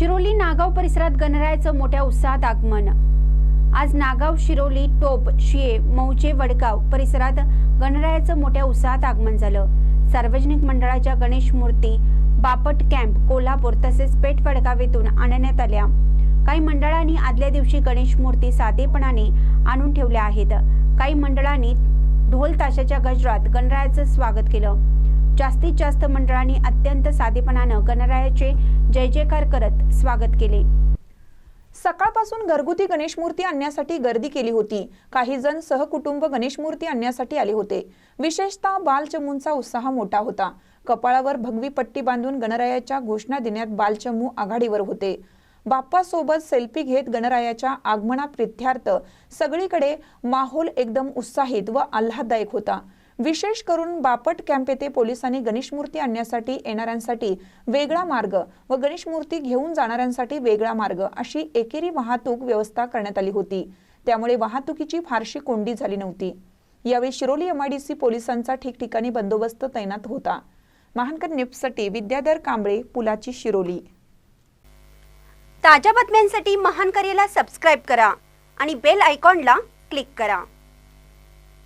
शिरोली नागाव परिसरात गणरायाचं मोठ्या उत्साहात आगमन. आज नागाव शिरोली टोप शिये मौचे वडगाव परिसरात गणरायाचं मोठ्या उत्साहात आगमन झालं. सार्वजनिक मंडळाच्या गणेश मूर्ती बापट कॅम्प कोल्हापूर तसेच पेठ वडगाव येथून आणण्यात आल्या. काही मंडळांनी आदल्या दिवशी गणेश मूर्ती साधेपणाने आणून ठेवल्या आहेत. काही मंडळांनी ढोल ताशाच्या गजरात गणरायाचं स्वागत केलं. जास्तीत जास्त मंडळांनी अत्यंत साधेपणानं गणरायाचे जय जयकार करत स्वागत केले. सकाळपासून घरगुती गणेश मूर्ती आणण्यासाठी गर्दी केली होती. काही जण सहकुटुंब गणेश मूर्ती आणण्यासाठी आले होते. विशेषतः बालचमूंचा उत्साह मोठा होता. कपाळावर भगवी पट्टी बांधून गणरायाच्या घोषणा देण्यात बालचमू आघाडीवर होते. बाप्पासोबत सेल्फी घेत गणरायाच्या आगमना प्रित्यार्थ सगळीकडे माहोल एकदम उत्साहित व आल्हाददायक होता. विशेष करून बापट कॅम्प येथे पोलिसांनी गणेश मूर्ती आणण्यासाठी येणाऱ्यांसाठी वेगळा मार्ग व गणेश मूर्ती घेऊन जाणाऱ्यांसाठी वेगळा मार्ग अशी एकेरी वाहतूक व्यवस्था करण्यात आली होती. त्यामुळे वाहतुकीची फारशी कोंडी झाली नव्हती. यावेळी शिरोली एमआयडीसी पोलिसांचा ठिकठिकाणी बंदोबस्त तैनात होता. महानकर निप्ससाठी विद्याधर कांबळे पुलाची शिरोली. ताज्या बातम्यांसाठी महानकरेला सबस्क्राईब करा आणि बेल आयकॉनला क्लिक करा.